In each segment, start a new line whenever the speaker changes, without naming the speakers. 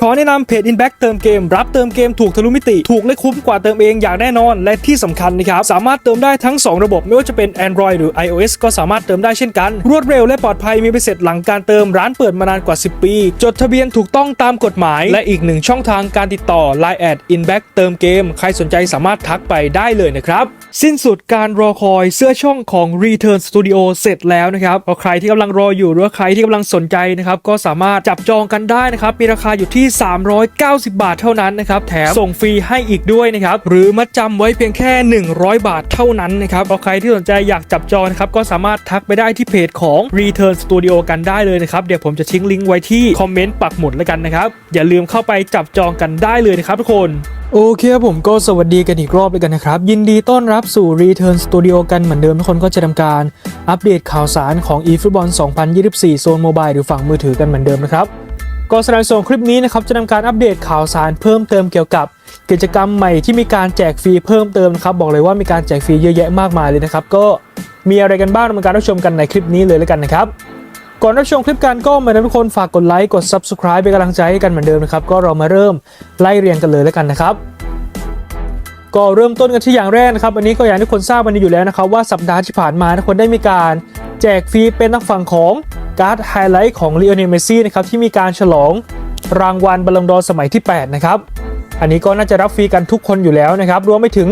ขอแนะนำเพจ Inback เติมเกม รับเติมเกมถูกทะลุมิติ ถูกและคุ้มกว่าเติมเองอย่างแน่นอน และที่สำคัญนะครับ สามารถเติมได้ทั้ง 2 ระบบ ไม่ว่าจะเป็น Android หรือ iOS ก็สามารถเติมได้เช่นกัน รวดเร็วและปลอดภัยมีใบเสร็จหลังการเติมร้านเปิดมานานกว่า 10 ปี จดทะเบียนถูกต้องตามกฎหมาย และอีกหนึ่งช่องทางการติดต่อ Line แอด Inback เติมเกม ใครสนใจสามารถทักไปได้เลยนะครับสิ้นสุดการรอคอยเสื้อช่องของ Return Studio เสร็จแล้วนะครับก็ใครที่กำลังรออยู่หรือใครที่กำลังสนใจนะครับก็สามารถจับจองกันได้นะครับมีราคาอยู่ที่390 บาทเท่านั้นนะครับแถมส่งฟรีให้อีกด้วยนะครับหรือมัดจำไว้เพียงแค่ 100 บาทเท่านั้นนะครับก็ใครที่สนใจอยากจับจองนะครับก็สามารถทักไปได้ที่เพจของ Return Studio กันได้เลยนะครับเดี๋ยวผมจะทิ้งลิงก์ไว้ที่คอมเมนต์ปักหมุดแล้วกันนะครับอย่าลืมเข้าไปจับจองกันได้เลยนะครับทุกคนโอเคครับผมก็สวัสดีกันอีกรอบเลยกันนะครับ ยินดีต้อนรับสู่ Return Studio กันเหมือนเดิมทุกคนก็จะทำการ อัปเดตข่าวสารของ eFootball 2024 โซนโมบายหรือฝั่งมือถือกันเหมือนเดิมนะครับ ก็สำหรับส่วนคลิปนี้นะครับจะทำการอัปเดตข่าวสารเพิ่มเติมเกี่ยวกับ กิจกรรมใหม่ที่มีการแจกฟรีเพิ่มเติมนะครับบอกเลยว่ามีการแจกฟรีเยอะแยะมากมายเลยนะครับก็มีอะไรกันบ้างมาการรับชมกันในคลิปนี้เลยแล้วกันนะครับก่อนรับชมคลิปกันก็เหมือนทุกคนฝากกดไลค์กด Subscribe เป็นกำลังใจให้กันเหมือนเดิมนะครับก็เรามาเริ่มไล่เรียงกันเลยแล้วกันนะครับก็เริ่มต้นกันที่อย่างแรกนะครับอันนี้ก็อย่างที่ทุกคนทราบวันนี้อยู่แล้วนะครับว่าสัปดาห์ที่ผ่านมาทุกคนได้มีการ แจกฟรีเป็นทางฝั่งของ การ์ดไฮไลท์ของลีโอเนลเมซี่นะครับที่มีการฉลองรางวัลบอลลงดอร์สมัยที่ 8 นะครับ อันนี้ก็น่าจะรับฟรีกันทุกคนอยู่แล้วนะครับ รวมไปถึง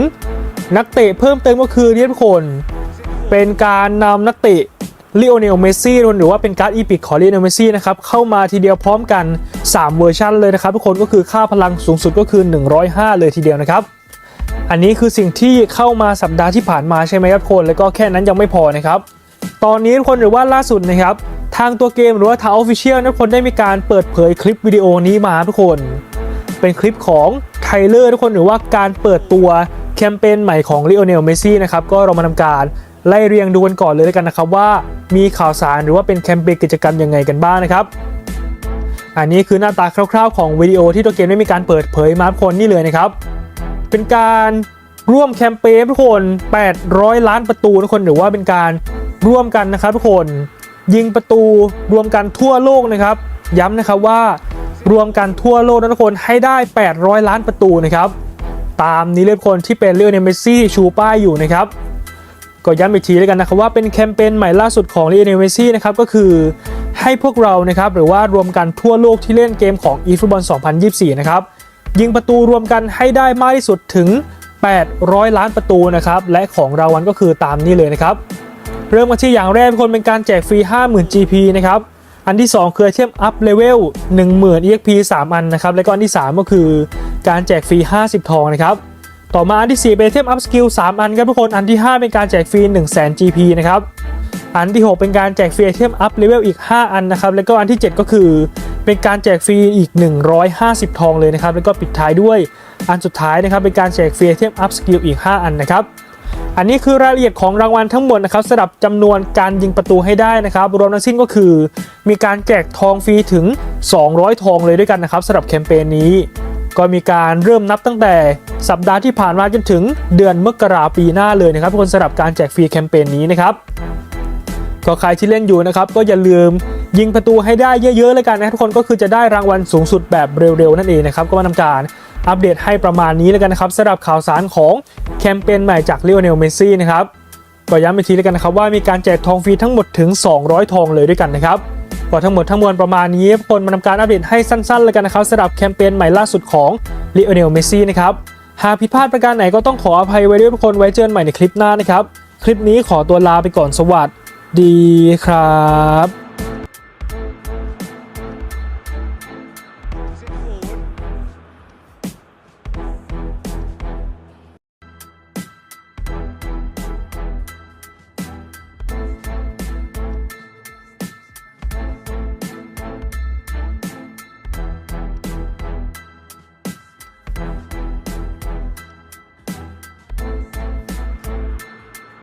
นักเตะเพิ่มเติมก็คือเรียกคน เป็นการนำนักเตะลีโอเนลเมซี่หรือว่าเป็นการ์ดอีพิกของลีโอเนลเมซี่นะครับ เข้ามาทีเดียวพร้อมกัน 3 เวอร์ชันเลยนะครับ ทุกคนก็คือค่าพลังสูงสุดก็คือ 105 เลยทีเดียวนะครับ อันนี้คือสิ่งที่เข้ามาสัปดาห์ที่ผ่านมาใช่ไหมครับทุกคน แล้วก็แค่นั้นยังไม่พอนะครับ ตอนนี้ทุกคนหรือว่าล่าสุดนะครับางตัวเกมหรือว่าทางออฟฟิเชียลทุกคนได้มีการเปิดเผยคลิปวิดีโอนี้มาทุกคน เป็นคลิปของไทเลอร์ทุกคนหรือว่าการเปิดตัวแคมเปญใหม่ของลีโอเนลเมซี่นะครับก็เรามาทำการไล่เรียงดูกันก่อนเลยแล้วกันนะครับว่ามีข่าวสารหรือว่าเป็นแคมเปญกิจกรรมยังไงกันบ้างนะครับ อันนี้คือหน้าตาคร่าวๆ ของวิดีโอที่ตัวเกมได้มีการเปิดเผยมาทุกคนนี่เลยนะครับ เป็นการร่วมแคมเปญทุกคน 800 ล้านประตูทุกคนหรือว่าเป็นการร่วมกันนะครับทุกคน ยิงประตูรวมกันทั่วโลกนะครับ ย้ำนะครับว่ารวมกันทั่วโลกนะทุกคนให้ได้ 800 ล้านประตูนะครับ ตามนี้เลยทุกคนที่เป็นเลโอเนเมสซี่ชูป้ายอยู่นะครับก็ย้ำอีกทีแล้วกันนะครับว่าเป็นแคมเปญใหม่ล่าสุดของ l ี o n e l Messi นะครับก็คือให้พวกเรานะครับหรือว่ารวมกันทั่วโลกที่เล่นเกมของ eFootball 2024 นะครับยิงประตูรวมกันให้ได้มากที่สุดถึง 800 ล้านประตูนะครับและของรางวัลก็คือตามนี้เลยนะครับ เริ่มกันที่อย่างแรกทุกคนเป็นการแจกฟรี 50,000 GP นะครับ อันที่ 2 คือไอเทมอัพเลเวล10,000 EXP 3 อันนะครับ และก็อันที่ 3 ก็คือการแจกฟรี 50 ทองนะครับ ต่อมาอันที่ 4 เป็นไอเทมอัพสกิล3อันครับทุกคน อันที่ 5 เป็นการแจกฟรี 100,000 GP นะครับ อันที่ 6 เป็นการแจกฟรีไอเทมอัพเลเวลอีก 5 อันนะครับ แล้วก็อันที่ 7 ก็คือเป็นการแจกฟรีอีก 150 ทองเลยนะครับ แล้วก็ปิดท้ายด้วยอันสุดท้ายนะครับเป็นการแจกฟรีไอเทมอัพสกิลอีก 5 อันนะครับ อันนี้คือรายละเอียดของรางวัลทั้งหมดนะครับสำหรับจำนวนการยิงประตูให้ได้นะครับ รวมทั้งสิ้นก็คือ มีการแจกทองฟรีถึง 200 ทองเลยด้วยกันนะครับสำหรับแคมเปญนี้ ก็มีการเริ่มนับตั้งแต่สัปดาห์ที่ผ่านมาจนถึงเดือนมกราปีหน้าเลยนะครับทุกคนสำหรับการแจกฟรีแคมเปญนี้นะครับก็ใครที่เล่นอยู่นะครับก็อย่าลืมยิงประตูให้ได้เยอะๆเลยกันนะทุกคนก็คือจะได้รางวัลสูงสุดแบบเร็วๆนั่นเองนะครับก็มาทำการอัปเดตให้ประมาณนี้แล้วกันนะครับสำหรับข่าวสารของ แคมเปญใหม่จากเลโอเนลเมสซี่นะครับก็ย้ำอีกทีแล้วกันนะครับว่ามีการแจกทองฟรีทั้งหมดถึง 200 ทองเลยด้วยกันนะครับก็ทั้งหมดทั้งมวลประมาณนี้ทุกคนมาทำการอัปเดตให้สั้นๆเลยกันนะครับสำหรับแคมเปญใหม่ล่าสุดของเลโอเนลเมสซี่นะครับหากผิดพลาดประการไหนก็ต้องขออภัยไว้ด้วยทุกคนไว้เจอกันใหม่ในคลิปหน้านะครับ คลิปนี้ขอตัวลาไปก่อนสวัสดีครับ